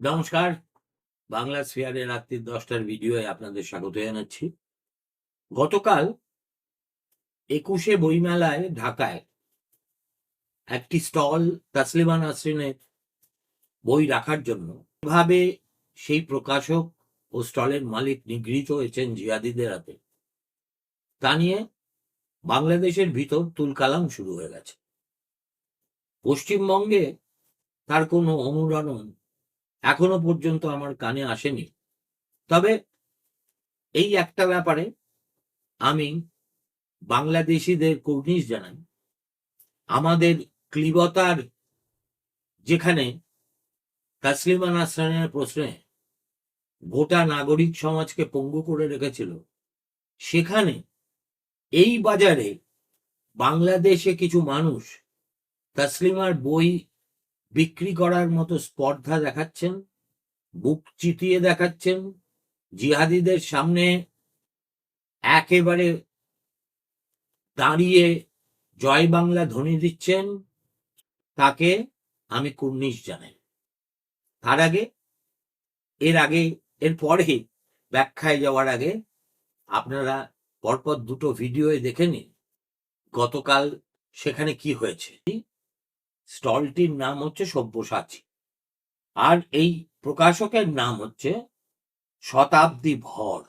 নমস্কার। বাংলা স্ফিয়ারে রাত্রি দশটার ভিডিওয়ে আপনাদের স্বাগত জানাচ্ছি। গতকাল একুশে বইমেলায় ঢাকায় একটি স্টল তাসলিমা নাসরিনের বই রাখার জন্য। এভাবে সেই প্রকাশক ও স্টলের মালিক নিগৃহীত হয়েছেন জিহাদিদের হাতে। তা নিয়ে বাংলাদেশের ভিতর তুলকালাম শুরু হয়ে গেছে। পশ্চিমবঙ্গে তার কোনো অনুরণন এখনও পর্যন্ত আমার কানে আসেনি। তবে এই একটা ব্যাপারে আমি বাংলাদেশিদের কর্নিশ জানাই। আমাদের ক্লিবতার যেখানে তাসলিমা নাসরানের প্রশ্নে গোটা নাগরিক সমাজকে পঙ্গু করে রেখেছিল। সেখানে এই বাজারে বাংলাদেশে কিছু মানুষ তাসলিমার বই বিক্রি করার মতো স্পর্ধা দেখাচ্ছেন, বুক চিতিয়ে দেখাচ্ছেন, জিহাদিদের সামনে একেবারে দাঁড়িয়ে জয় বাংলা ধ্বনি দিচ্ছেন, তাকে আমি কুর্নিশ জানাই। তার আগে, এর আগে, এর পরে ব্যাখ্যায় যাওয়ার আগে আপনারা পরপর দুটো ভিডিওয়ে দেখে নিন গতকাল সেখানে কি হয়েছে। স্টলটির নাম হচ্ছে সব্যসাচী আর এই প্রকাশকের নাম হচ্ছে শতাব্দী ভর।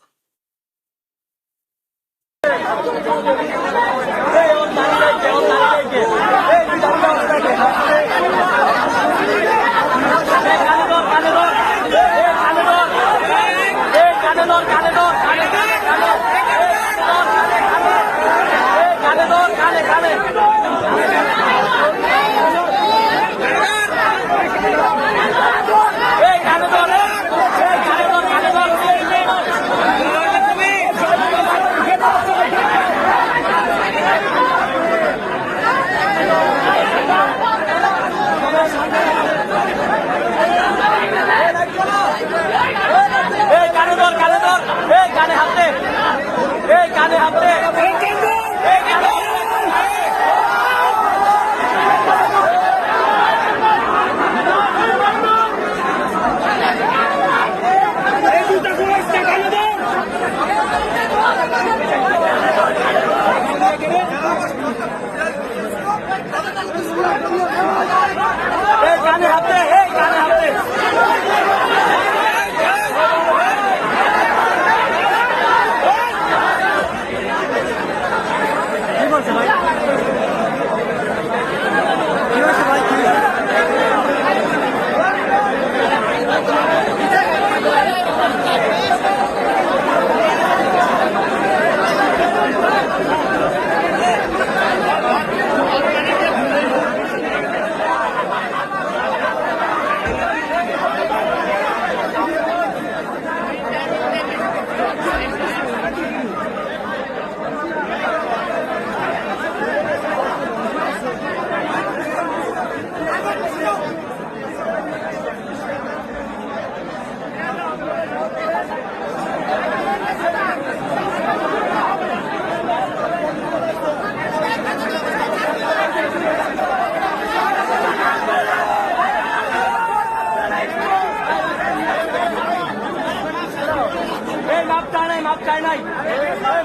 চাই নাই।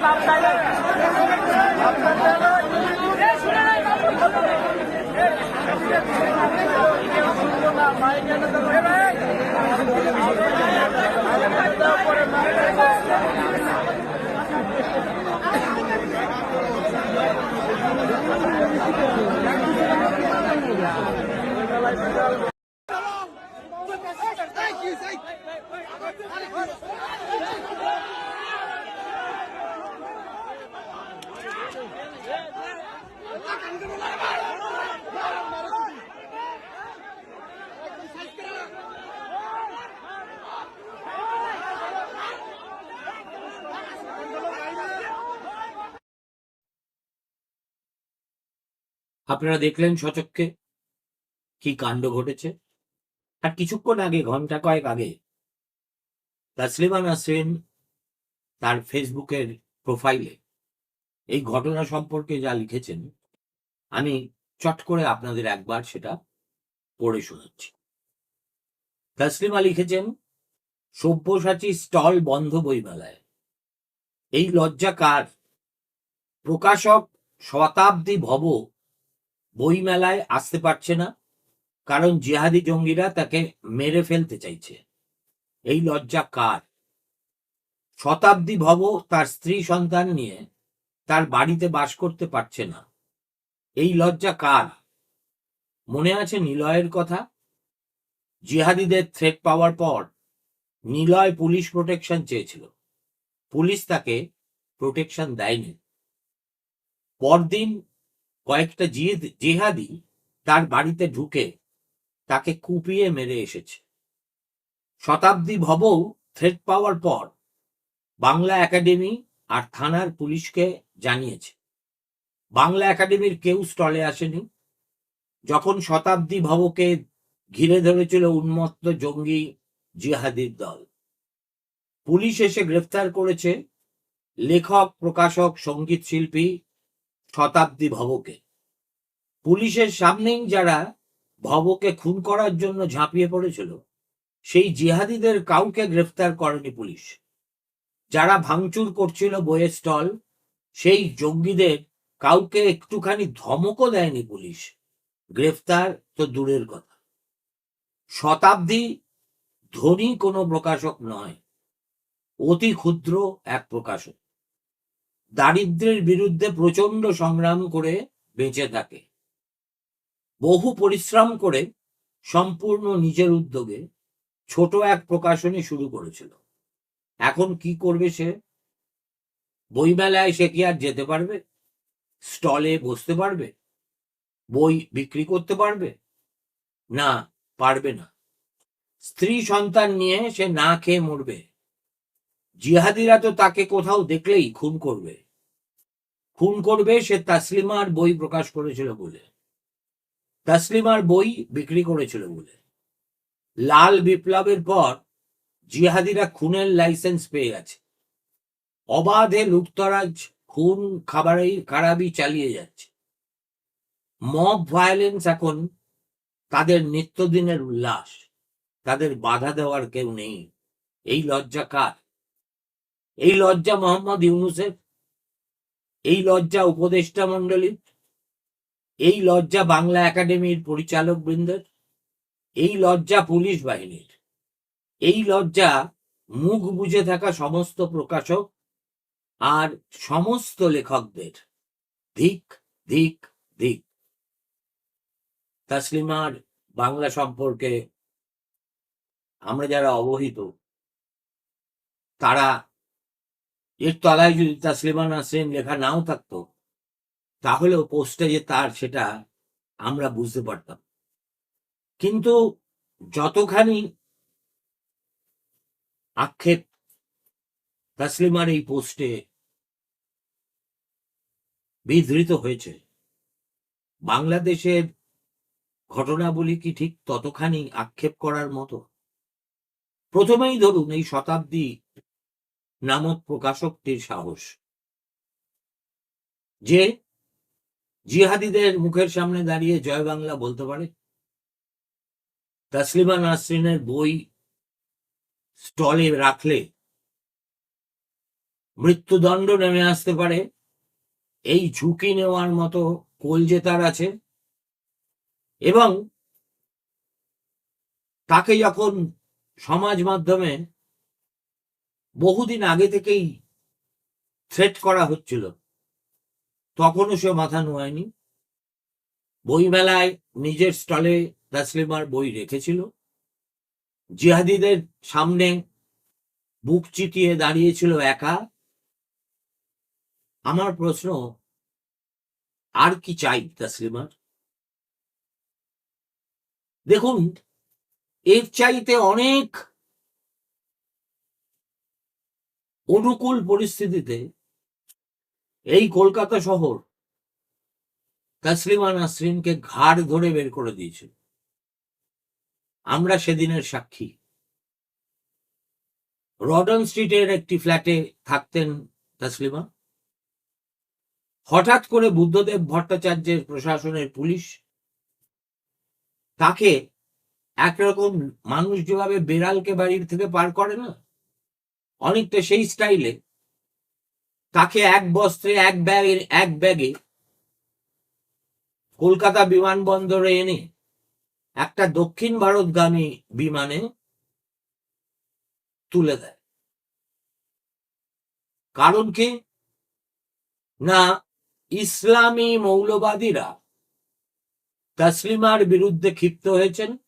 মাপ চাই নাই এই মাপ আপনারা দেখলেন সচক্ষে কি কাণ্ড ঘটেছে? আর কিছুক্ষণ আগে, ঘণ্টা কয়েক আগে, তাসলিমা নাসরিন তার ফেসবুকের প্রোফাইলে এই ঘটনা সম্পর্কে যা লিখেছেন, আমি চট করে আপনাদের একবার সেটা পড়ে শোনাচ্ছি। তাসলিমা লিখেছেন, সব্যসাচী স্টল বন্ধ বইমেলায়। এই লজ্জা কার? প্রকাশক শতাব্দী ভব বইমেলায় আসতে পারছে না, কারণ জিহাদি জঙ্গিরা তাকে মেরে ফেলতে চাইছে। এই লজ্জা কার? শতাব্দী ভব তার স্ত্রী সন্তান নিয়ে তার বাড়িতে বাস করতে পারছে না। এই লজ্জা কার? মনে আছে নিলয়ের কথা? জিহাদিদের থ্রেট পাওয়ার পর নিলয় পুলিশ প্রোটেকশন চেয়েছিল। পুলিশ তাকে প্রোটেকশন দেয়নি। পরদিন কয়েকটা জিহাদ- তার বাড়িতে ঢুকে তাকে কুপিয়ে মেরে এসেছে। শতাব্দী ভবও থ্রেট পাওয়ার পর বাংলা একাডেমি আর থানার পুলিশকে জানিয়েছে। বাংলা একাডেমির কেউ স্টলে আসেনি। যখন শতাব্দী ভবকে ঘিরে ধরেছিল উন্মত্ত জঙ্গি জিহাদির দল। পুলিশ এসে গ্রেফতার করেছে লেখক, প্রকাশক, সংগীত শিল্পী শতাব্দী ভবকে। পুলিশের সামনেই যারা ভবকে খুন করার জন্য ঝাঁপিয়ে পড়েছিল, সেই জিহাদিদের কাউকে গ্রেফতার করেনি পুলিশ। যারা ভাঙচুর করছিল বইয়ের স্টল, সেই জঙ্গিদের কাউকে একটুখানি ধমকও দেয়নি পুলিশ। গ্রেফতার তো দূরের কথা। শতাব্দী ধনী কোনো প্রকাশক নয়, অতি ক্ষুদ্র এক প্রকাশক। দারিদ্র্যের বিরুদ্ধে প্রচণ্ড সংগ্রাম করে বেঁচে থাকে। বহু পরিশ্রম করে সম্পূর্ণ নিজের উদ্যোগে ছোট এক প্রকাশনী শুরু করেছিল। এখন কি করবে সে? বইমেলায় সে কি আর যেতে পারবে? স্টলে বসতে পারবে? বই বিক্রি করতে পারবে? না পারবে না। স্ত্রী সন্তান নিয়ে সে না খেয়ে মরবে। জিহাদিরা তো তাকে কোথাও দেখলেই খুন করবে। খুন করবে সে তাসলিমার বই প্রকাশ করেছিল বলে। তাসলিমার বই বিক্রি করেছিল বলে। লাল বিপ্লবের পর জিহাদিরা খুনের লাইসেন্স পেয়ে গেছে। অবাধে লুপ্তরাজ খুন, খাবারই, খারাপই চালিয়ে যাচ্ছে। মব ভায়োলেন্স এখন তাদের নিত্যদিনের উল্লাস। তাদের বাধা দেওয়ার কেউ নেই। এই লজ্জা কার? এই লজ্জা মোহাম্মদ ইউনুসের? এই লজ্জা উপদেষ্টা মণ্ডলীর? এই লজ্জা বাংলা একাডেমির পরিচালক বৃন্দের এই লজ্জা পুলিশ বাহিনীর? এই লজ্জা মুখ বুঝে থাকা সমস্ত প্রকাশক আর সমস্ত লেখকদের। ধিক ধিক ধিক তাসলিমার বাংলা সম্পর্কে আমরা যারা অবহিত, তারা এর তলায় যদি তাসলিমা নাসরিন লেখা নাও থাকতো তাহলেও পোস্টে যে তার সেটা আমরা বুঝতে পারতাম। কিন্তু যতখানি আক্ষেপ, তাসলিমার এই পোস্টে বিধৃত হয়েছে। বাংলাদেশের ঘটনাবলী কি ঠিক ততখানি আক্ষেপ করার মতো? প্রথমেই ধরুন, এই শতাব্দী নামক প্রকাশকটির সাহস। যে জিহাদিদের মুখের সামনে দাঁড়িয়ে জয় বাংলা বলতে পারে? তাসলিমা নাসরিনের বই স্টলে রাখলে মৃত্যুদণ্ড নেমে আসতে পারে। এই ঝুঁকি নেওয়ার মতো কলজে তার আছে। এবং তাকে যখন সমাজ মাধ্যমে বহুদিন আগে থেকেই থ্রেট করা হচ্ছিল, তখনও সে মাথা নোয়ায়নি। বইমেলায় নিজের স্টলে তাসলিমার বই রেখেছিল। জিহাদিদের সামনে বুক চিতিয়ে দাঁড়িয়েছিল একা। আমার প্রশ্ন, আর কি চাই তাসলিমার দেখুন, এর চাইতে অনেক অনুকূল পরিস্থিতিতে এই কলকাতা শহর তাসলিমা নাসরিনকে ঘাড় ধরে বের করে দিয়েছিল। আমরা সেদিনের সাক্ষী। রডন স্ট্রিটের একটি ফ্ল্যাটে থাকতেন তাসলিমা। হঠাৎ করে বুদ্ধদেব ভট্টাচার্যের প্রশাসনের পুলিশ তাকে একরকম মানুষ যেভাবে বেড়ালকে বাড়ির থেকে পার করে না, অনেকটা সেই স্টাইলে তাকে এক বস্ত্রে, এক ব্যাগের এক ব্যাগে কলকাতা বিমানবন্দরে এনে একটা দক্ষিণ ভারতগামী বিমানে তুলে দেয়। কারণ কি? না, ইসলামী মৌলবাদীরা তাসলিমার বিরুদ্ধে ক্ষিপ্ত হয়েছেন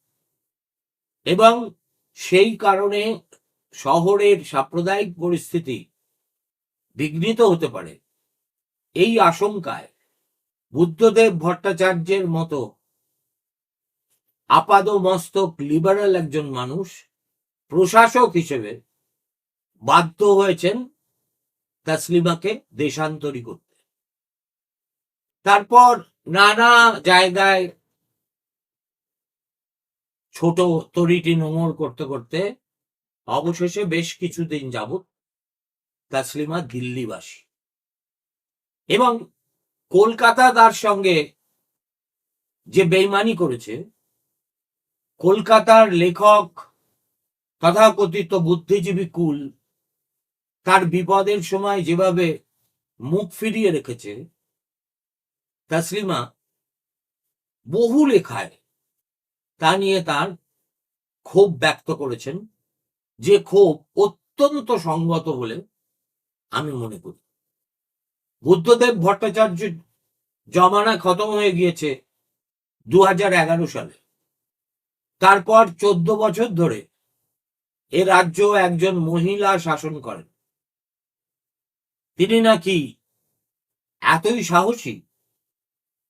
এবং সেই কারণে শহরের সাম্প্রদায়িক পরিস্থিতি বিঘ্নিত হতে পারে। এই আশঙ্কায় বুদ্ধদেব ভট্টাচার্যের মতো আপাদ মস্তক লিবারাল একজন মানুষ, প্রশাসক হিসেবে বাধ্য হয়েছেন তাসলিমাকে দেশান্তরী করতে। তারপর নানা জায়গায় ছোট তরিটি নোংর করতে করতে অবশেষে বেশ কিছুদিন যাবত তাসলিমা দিল্লিবাসী। এবং কলকাতা তার সঙ্গে যে বেইমানি করেছে কলকাতার লেখক তথাকথিত বুদ্ধিজীবী কুল তার বিপদের সময় যেভাবে মুখ ফিরিয়ে রেখেছে, তাসলিমা বহু লেখায় তা নিয়ে তার ক্ষোভ ব্যক্ত করেছেন, যে ক্ষোভ অত্যন্ত সঙ্গত বলে আমি মনে করি। বুদ্ধদেব ভট্টাচার্য জমানা খতম হয়ে গিয়েছে দু হাজার এগারো সালে। তারপর চোদ্দ বছর ধরে এ রাজ্য একজন মহিলা শাসন করেন। তিনি নাকি এতই সাহসী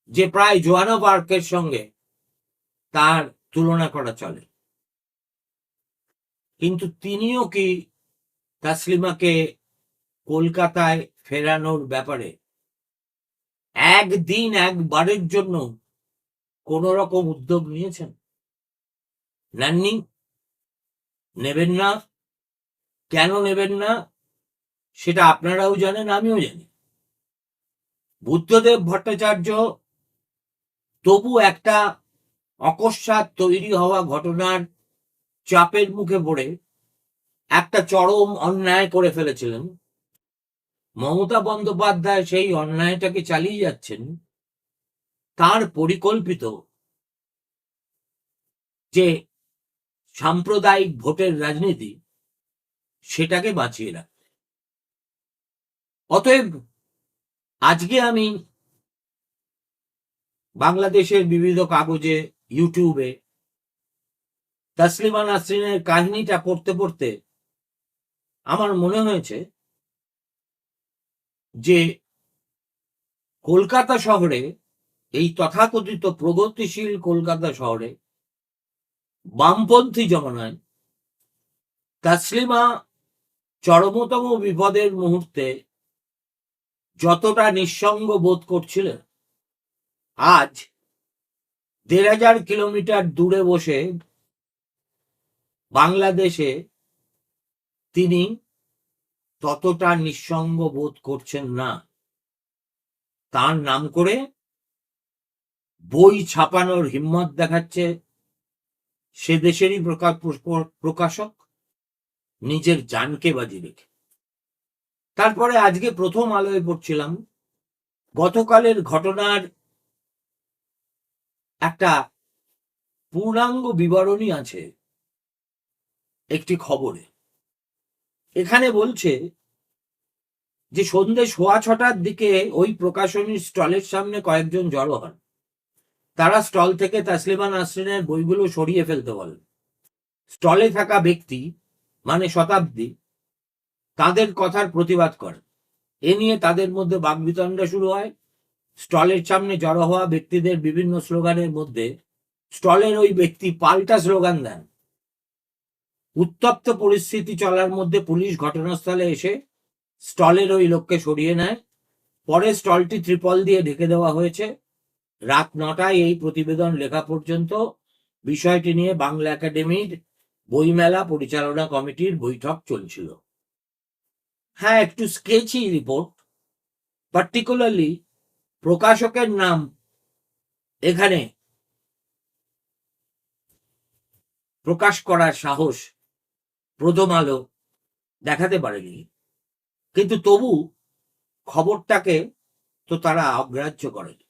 যে প্রায় জোয়ানা পার্কের সঙ্গে তার তুলনা করা চলে। কিন্তু তিনিও কি তাসলিমাকে কলকাতায় ফেরানোর ব্যাপারে একদিন একবারের জন্য কোন রকম উদ্যোগ নিয়েছেন? নেননি নেবেন না। কেন নেবেন না? সেটা আপনারাও জানেন, আমিও জানি। বুদ্ধদেব ভট্টাচার্য, তবু একটা অকস্মাৎ তৈরি হওয়া ঘটনার চাপের মুখে পড়ে একটা চরম অন্যায় করে ফেলেছিলেন। মমতা বন্দ্যোপাধ্যায় সেই অন্যায়টাকে চালিয়ে যাচ্ছেন। তার পরিকল্পিত যে সাম্প্রদায়িক ভোটের রাজনীতি সেটাকে বাঁচিয়ে রাখতে অতএব আজকে আমি বাংলাদেশের বিবিধ কাগজে, ইউটিউবে তাসলিমা নাসরিনের কাহিনীটা পড়তে পড়তে আমার মনে হয়েছে যে কলকাতা শহরে, এই তথাকথিত প্রগতিশীল কলকাতা শহরে বামপন্থী জমানায় তাসলিমা চরমতম বিপদের মুহূর্তে যতটা নিঃসঙ্গ বোধ করছিলেন, আজ দেড় হাজার কিলোমিটার দূরে বসে বাংলাদেশে তিনি ততটা নিঃসঙ্গ বোধ করছেন না। তার নাম করে বই ছাপানোর হিম্মত দেখাচ্ছে সে দেশেরই প্রকা- প্র- প্রকাশক, নিজের জানকে বাজি রেখে। তারপরে আজকে প্রথম আলোয় পড়ছিলাম, গতকালের ঘটনার একটা পূর্ণাঙ্গ বিবরণী আছে একটি খবরে। এখানে বলছে যে সন্ধ্যে সোয়া ছটার দিকে ওই প্রকাশনীর স্টলের সামনে কয়েকজন জড়ো হন। তারা স্টল থেকে তাসলিমা নাসরিনের বইগুলো সরিয়ে ফেলতে বলেন স্টলে থাকা ব্যক্তি মানে শতাব্দী, তাদের কথার প্রতিবাদ করে। এ নিয়ে তাদের মধ্যে বাকবিতণ্ডা শুরু হয়। স্টলের সামনে জড়ো হওয়া ব্যক্তিদের বিভিন্ন স্লোগানের মধ্যে স্টলের ওই ব্যক্তি পাল্টা স্লোগান দেন। উত্তপ্ত পরিস্থিতি চলার মধ্যে পুলিশ ঘটনাস্থলে এসে স্টলের ওই লোককে সরিয়ে নেয়। পরে স্টলটি ত্রিপল দিয়ে ঢেকে দেওয়া হয়েছে। রাত নটায় এই প্রতিবেদন লেখা পর্যন্ত বিষয়টি নিয়ে বাংলা একাডেমির বইমেলা পরিচালনা কমিটির বৈঠক চলছিল। হ্যাঁ একটু স্কেচি রিপোর্ট পার্টিকুলারলি প্রকাশকের নাম এখানে। প্রকাশ করার সাহস প্রথম আলো দেখাতে পারেনি। কিন্তু তবু খবরটাকে তো তারা অগ্রাহ্য করেনি।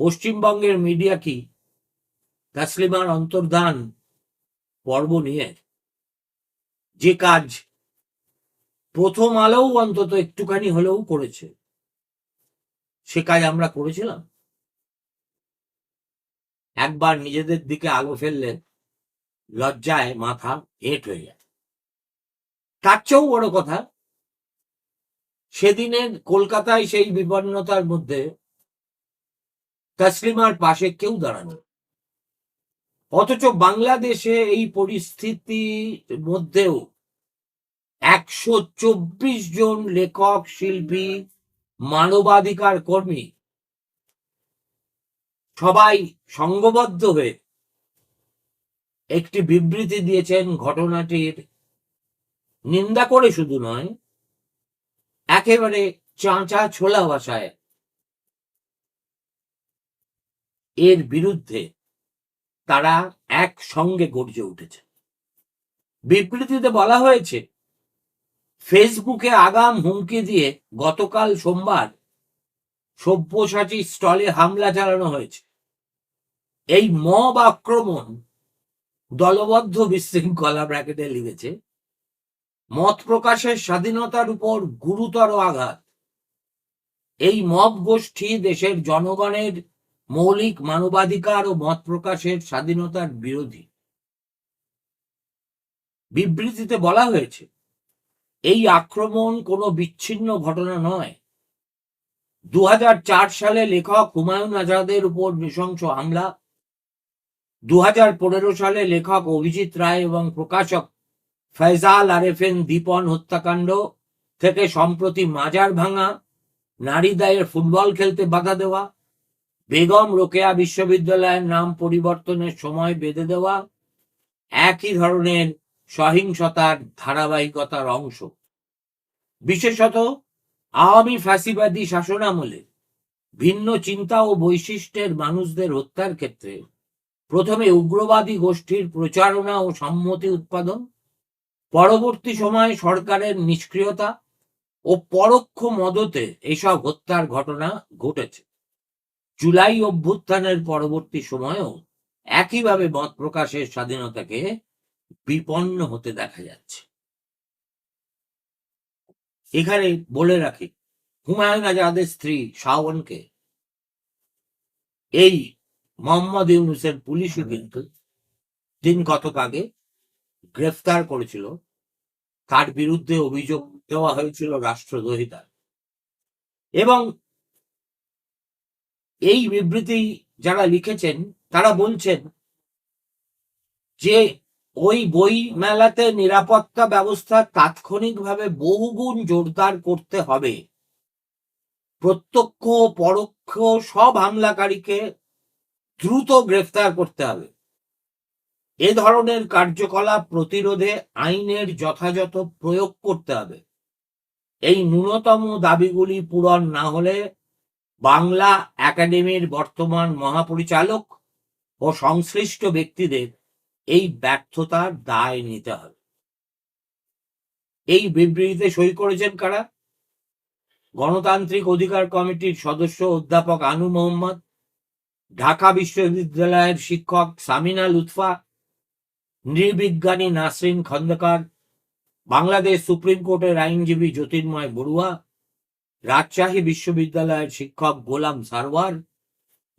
পশ্চিমবঙ্গের মিডিয়া কি? তাসলিমার অন্তর্ধান পর্ব নিয়ে। যে কাজ প্রথম আলোও অন্তত একটুখানি হলেও করেছে। সে কাজ আমরা করেছিলাম। একবার নিজেদের দিকে আলো ফেললে লজ্জায় মাথা হেট হয়ে যায়। তার চেয়েও বড় কথা, সেদিনের কলকাতায় সেই বিপন্নতার মধ্যে তসলিমার পাশে কেউ দাঁড়ানো। অথচ বাংলাদেশে এই পরিস্থিতির মধ্যেও একশো চব্বিশ জন লেখক, শিল্পী, মানবাধিকার কর্মী সবাই সংঘবদ্ধ হয়ে একটি বিবৃতি দিয়েছেন ঘটনাটির। নিন্দা করে শুধু নয়, একেবারে চাঁচা ছোলা ভাষায় এর বিরুদ্ধে তারা একসঙ্গে গর্জে উঠেছে। বিবৃতিতে বলা হয়েছে, ফেসবুকে আগাম হুমকি দিয়ে গতকাল সোমবার সব্যসাচী স্টলে হামলা চালানো হয়েছে। এই মব আক্রমণ দলবদ্ধ বিশৃঙ্খলা ব্র্যাকেটে লিখেছে, মত প্রকাশের স্বাধীনতার উপর গুরুতর আঘাত। এই মব গোষ্ঠী দেশের জনগণের মৌলিক মানবাধিকার ও মত প্রকাশের স্বাধীনতার বিরোধী। বিবৃতিতে বলা হয়েছে, এই আক্রমণ কোনো বিচ্ছিন্ন ঘটনা নয়। দু সালে লেখক হুমায়ুন আজাদের উপর নৃশংস হামলা দু হাজার পনেরো সালে লেখক অভিজিৎ রায় এবং প্রকাশক ফয়জাল আরেফেন দীপন হত্যাকাণ্ড থেকে সম্প্রতি মাজার ভাঙা নারী দায়ের ফুটবল খেলতে বাধা দেওয়া বেগম রোকেয়া বিশ্ববিদ্যালয়ের নাম পরিবর্তনের সময় বেঁধে দেওয়া একই ধরনের সহিংসতার ধারাবাহিকতার অংশ। বিশেষত আওয়ামী ফ্যাসিবাদী শাসনামলে ভিন্ন চিন্তা ও বৈশিষ্ট্যের মানুষদের হত্যার ক্ষেত্রে প্রথমে উগ্রবাদী গোষ্ঠীর প্রচারণা ও সম্মতি উৎপাদন, পরবর্তী সময়ে সরকারের নিষ্ক্রিয়তা ও পরোক্ষ মদতে এসব হত্যার ঘটনা ঘটেছে। জুলাই অভ্যুত্থানের পরবর্তী সময়েও একইভাবে মত প্রকাশের স্বাধীনতাকে বিপন্ন হতে দেখা যাচ্ছে। এখানে বলে রাখি, হুমায়ুন আজাদের স্ত্রী শাওনকে এই মোহাম্মদ ইউনুসের পুলিশও কিন্তু দিন কতক আগে গ্রেফতার করেছিল। তার বিরুদ্ধে অভিযোগ দেওয়া হয়েছিল রাষ্ট্রদ্রোহিতার। এবং এই বিবৃতি যারা লিখেছেন, তারা বলছেন যে ওই বই মেলাতে নিরাপত্তা ব্যবস্থা তাৎক্ষণিকভাবে বহুগুণ জোরদার করতে হবে। প্রত্যক্ষ, পরোক্ষ সব হামলাকারীকে দ্রুত গ্রেফতার করতে হবে। এ ধরনের কার্যকলাপ প্রতিরোধে আইনের যথাযথ প্রয়োগ করতে হবে। এই ন্যূনতম দাবিগুলি পূরণ না হলে বাংলা একাডেমির বর্তমান মহাপরিচালক ও সংশ্লিষ্ট ব্যক্তিদের এই ব্যর্থতার দায় নিতে হবে। এই বিবৃতিতে সই করেছেন কারা? গণতান্ত্রিক অধিকার কমিটির সদস্য অধ্যাপক আনু মোহাম্মদ, ঢাকা বিশ্ববিদ্যালয়ের শিক্ষক সামিনা লুৎফা, নৃবিজ্ঞানী নাসরিন খন্দকার, বাংলাদেশ সুপ্রিম কোর্টের আইনজীবী জ্যোতির্ময় বড়ুয়া রাজশাহী বিশ্ববিদ্যালয়ের শিক্ষক Golam Sarwar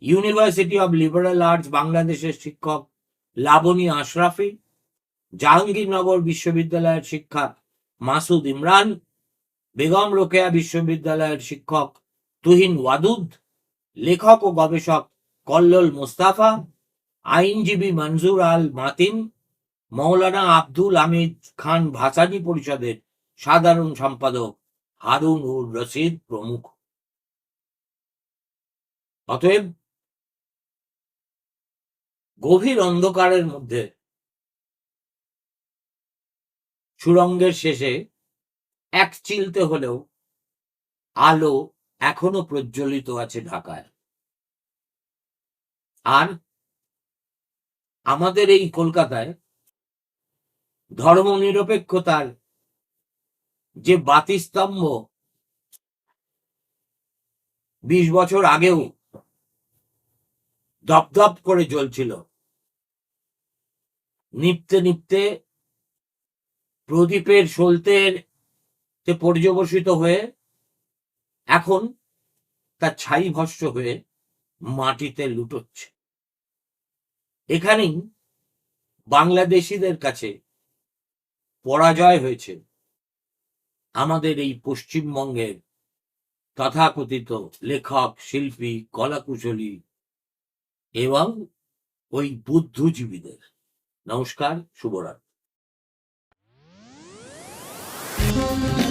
university of liberal arts বাংলাদেশের শিক্ষক লাবনী আশরাফি, জাহাঙ্গীরনগর বিশ্ববিদ্যালয়ের শিক্ষক মাসুদ ইমরান, বেগম রোকেয়া বিশ্ববিদ্যালয়ের শিক্ষক তুহিন ওয়াদুদ, লেখক ও গবেষক কল্লোল মোস্তাফা, আইনজীবী মনজুর আল মাতিন, মৌলানা আব্দুল আমিদ খান ভাসানি পরিষদের সাধারণ সম্পাদক হারুন উর রশিদ প্রমুখ। অতএব গভীর অন্ধকারের মধ্যে সুরঙ্গের শেষে এক চিলতে হলেও আলো এখনও প্রজ্বলিত আছে ঢাকায়। আর আমাদের এই কলকাতায় ধর্মনিরপেক্ষতার যে বাতিস্তম্ভ বিশ বছর আগেও দপদপ করে জ্বলছিল। নিপতে নিপতে প্রদীপের সলতের পর্যবসিত হয়ে এখন তার ছাই ভস্য হয়ে মাটিতে লুটোচ্ছে। এখানেই বাংলাদেশিদের কাছে পরাজয় হয়েছে। আমাদের এই পশ্চিমবঙ্গের তথাকথিত লেখক শিল্পী কলাকুশলী এবং ওই বুদ্ধজীবীদের। নমস্কার শুভরাত্রি।